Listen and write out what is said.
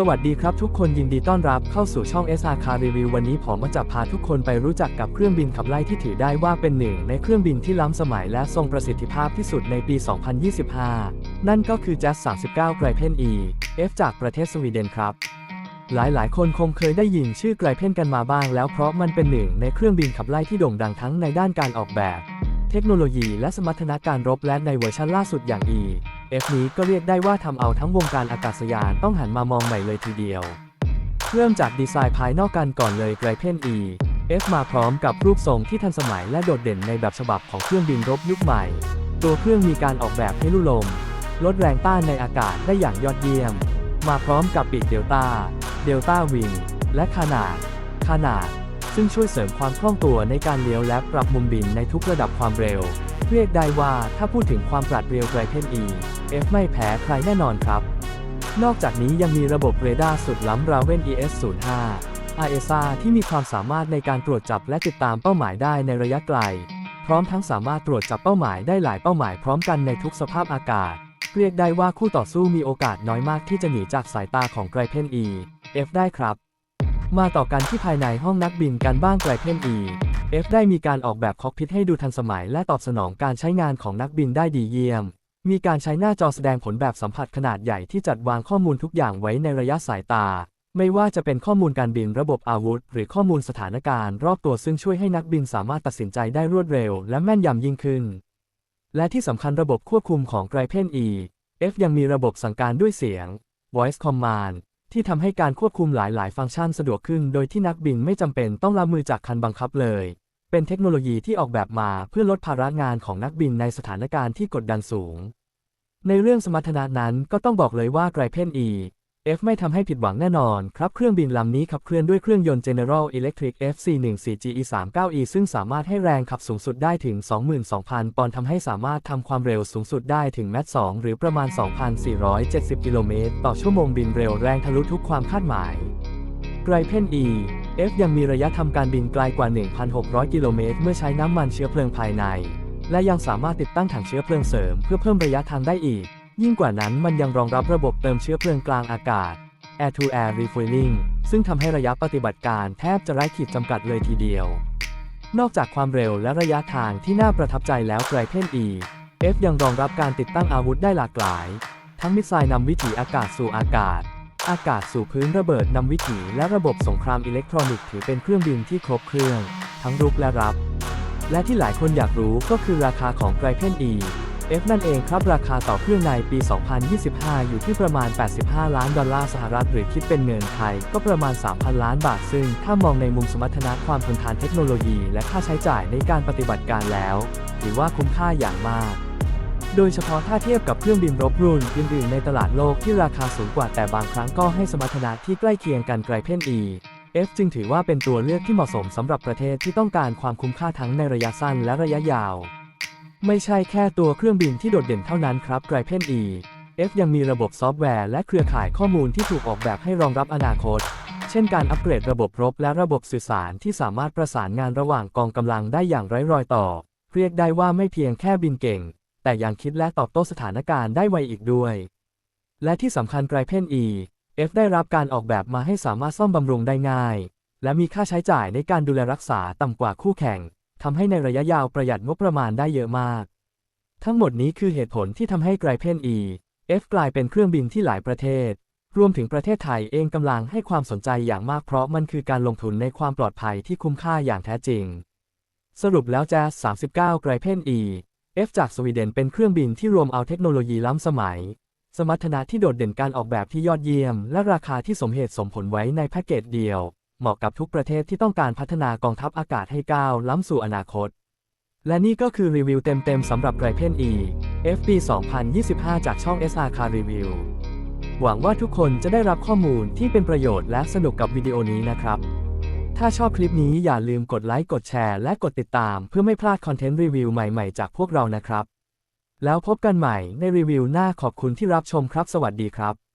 สวัสดีครับทุกคนยินดีต้อนรับเข้าสู่ช่อง SR Car Review วันนี้ผมมาจะพาทุกคนไปรู้จักกับเครื่องบินขับไล่ที่ถือได้ว่าเป็นหนึ่งในเครื่องบินที่ล้ำสมัยและทรงประสิทธิภาพที่สุดในปี 2025 นั่นก็คือ Jazz 39 Gripen E F จากประเทศสวีเดนครับ หลายๆ คนคงเคยได้ยินชื่อไกรเพนกันมาบ้างแล้วเพราะมันเป็นหนึ่งในเครื่องบินขับไล่ที่โด่งดังทั้งในด้านการออกแบบ เทคโนโลยีและสมรรถนะการรบและในเวอร์ชันล่าสุดอย่าง E F นี้ก็เรียกได้ว่าทำเอาทั้งวงการอากาศยานต้องหันมามองใหม่เลยทีเดียว เริ่มจากดีไซน์ภายนอกกันก่อนเลยไกรเพน E F มาพร้อมกับรูปทรงที่ทันสมัยและโดดเด่นในแบบฉบับของเครื่องบินรบยุคใหม่ ตัวเครื่องมีการออกแบบให้ลู่ลม ลดแรงต้านในอากาศได้อย่างยอดเยี่ยม มาพร้อมกับปีกเดลต้า เดลต้าวิง และขนาด ขนาด ซึ่งช่วยเสริมความคล่องตัวในการเลี้ยวและปรับมุมบินในทุกระดับความเร็ว เรียกได้ว่าถ้าพูดถึงความปราดเปรียวไกรเพน E F ไม่แพ้ใครแน่นอนครับ นอกจากนี้ยังมีระบบเรดาร์สุดล้ำ Raven ES05 RSA ที่มีความสามารถในการตรวจจับและติดตามเป้าหมายได้ในระยะไกล พร้อมทั้งสามารถตรวจจับเป้าหมายได้หลายเป้าหมายพร้อมกันในทุกสภาพอากาศ เรียกได้ว่าคู่ต่อสู้มีโอกาสน้อยมากที่จะหนีจากสายตาของไกรเพน E F ได้ครับ มาต่อกันที่ภายในห้องนักบินกันบ้างไกรเพน E F ได้มีการออกแบบคอกพิทให้ดูทันสมัยและตอบสนองการใช้งานของนักบินได้ดีเยี่ยม มีการใช้หน้าจอแสดงผลแบบสัมผัสขนาดใหญ่ที่จัดวางข้อมูลทุกอย่างไว้ในระยะสายตา ไม่ว่าจะเป็นข้อมูลการบินระบบอาวุธ หรือข้อมูลสถานการณ์รอบตัวซึ่งช่วยให้นักบินสามารถตัดสินใจได้รวดเร็ว และแม่นยำยิ่งขึ้น และที่สำคัญระบบควบคุมของไกรเพน E F ยังมีระบบสั่งการด้วยเสียง Voice Command ที่ทำให้การควบคุมหลาย ๆ ฟังก์ชันสะดวกขึ้น โดยที่นักบินไม่จำเป็นต้องละมือจากคันบังคับเลย เป็นเทคโนโลยีที่ออกแบบมาเพื่อลดภาระงานของนักบินในสถานการณ์ที่กดดันสูง ในเรื่องสมรรถนะนั้นก็ต้องบอกเลยว่าไกรเพนี F ไม่ทำให้ผิดหวังแน่นอนครับ เครื่องบินลำนี้ขับเคลื่อนด้วยเครื่องยนต์ General Electric FC14GE39E ซึ่งสามารถให้แรงขับสูงสุดได้ถึง 22,000 ปอนด์ทำให้สามารถทำความเร็วสูงสุดได้ถึงแมต2หรือประมาณ 2,470 กิโลเมตรต่อชั่วโมงบินเร็วแรงทะลุทุกความคาดหมายไกรเพน E F ยังมีระยะทำการบินไกลกว่า 1,600 กิโลเมตรเมื่อใช้น้ำมันเชื้อเพลิงภายใน และยังสามารถติดตั้งถังเชื้อเพลิงเสริมเพื่อเพิ่มระยะทางได้อีก ยิ่งกว่านั้นมันยังรองรับระบบเติมเชื้อเพลิงกลางอากาศ Air to Air Refueling ซึ่งทำให้ระยะปฏิบัติการแทบจะไร้ขีดจำกัดเลยทีเดียว นอกจากความเร็วและระยะทางที่น่าประทับใจแล้วไกรเพน E F ยังรองรับการติดตั้งอาวุธได้หลากหลาย ทั้งมิสไซล์นำวิถีอากาศสู่อากาศ อากาศสู่พื้นระเบิดนำวิถีและระบบสงครามอิเล็กทรอนิกส์ถือเป็นเครื่องบินที่ครบเครื่อง ทั้งรุกและรับ และที่หลายคนอยากรู้ก็คือราคาของไกรเพน E F นั่นเองครับ ราคาต่อเครื่องในปี 2025 อยู่ที่ประมาณ 85 ล้านดอลลาร์สหรัฐหรือคิดเป็นเงินไทย ก็ประมาณ 3,000 ล้านบาท ซึ่งถ้ามองในมุมสมรรถนะความทนทานเทคโนโลยี และค่าใช้จ่ายในการปฏิบัติการแล้ว ถือว่าคุ้มค่าอย่างมากโดยเฉพาะถ้าเทียบกับเครื่องบินรบรุ่นอื่นๆในตลาดโลกที่ราคาสูงกว่าแต่บางครั้งก็ให้สมรรถนะที่ใกล้เคียงกันไกลเพ่น E F จึงถือว่าเป็นตัวเลือกที่เหมาะสมสำหรับประเทศที่ต้องการความคุ้มค่าทั้งในระยะสั้นและระยะยาว ไม่ใช่แค่ตัวเครื่องบินที่โดดเด่นเท่านั้นครับไกรเพน E F ยังมีระบบซอฟต์แวร์และเครือข่ายข้อมูลที่ถูกออกแบบให้รองรับอนาคต เช่นการอัปเกรดระบบรบและระบบสื่อสารที่สามารถประสานงานระหว่างกองกำลังได้อย่างไร้รอยต่อ เรียกได้ว่าไม่เพียงแค่บินเก่ง แต่ยังคิดและตอบโต้สถานการณ์ได้ไวอีกด้วย และที่สำคัญไกรเพน E F ได้รับการออกแบบมาให้สามารถซ่อมบำรุงได้ง่าย และมีค่าใช้จ่ายในการดูแลรักษาต่ำกว่าคู่แข่ง ทำให้ในระยะยาวประหยัดงบประมาณได้เยอะมาก ทั้งหมดนี้คือเหตุผลที่ทำให้ไกรเพน E F กลายเป็นเครื่องบินที่หลายประเทศ รวมถึงประเทศไทยเองกำลังให้ความสนใจอย่างมากเพราะมันคือการลงทุนในความปลอดภัยที่คุ้มค่าอย่างแท้จริง สรุปแล้วแจ๊ส39 ไกรเพน E F จากสวีเดนเป็นเครื่องบินที่รวมเอาเทคโนโลยีล้ำสมัย สมรรถนะที่โดดเด่นการออกแบบที่ยอดเยี่ยม และราคาที่สมเหตุสมผลไว้ในแพ็กเกจเดียว เหมาะกับทุกประเทศที่ต้องการพัฒนากองทัพอากาศให้ก้าวล้ำสู่อนาคต และนี่ก็คือรีวิวเต็มๆสำหรับไกรเพน E FP 2025 จากช่อง SR Car Review หวังว่าทุกคนจะได้รับข้อมูลที่เป็นประโยชน์และสนุกกับวิดีโอนี้นะครับ ถ้าชอบคลิปนี้อย่าลืมกดไลค์กดแชร์และกดติดตามเพื่อไม่พลาดคอนเทนต์รีวิวใหม่ๆ จากพวกเรานะครับ แล้วพบกันใหม่ในรีวิวหน้าขอบคุณที่รับชมครับ สวัสดีครับ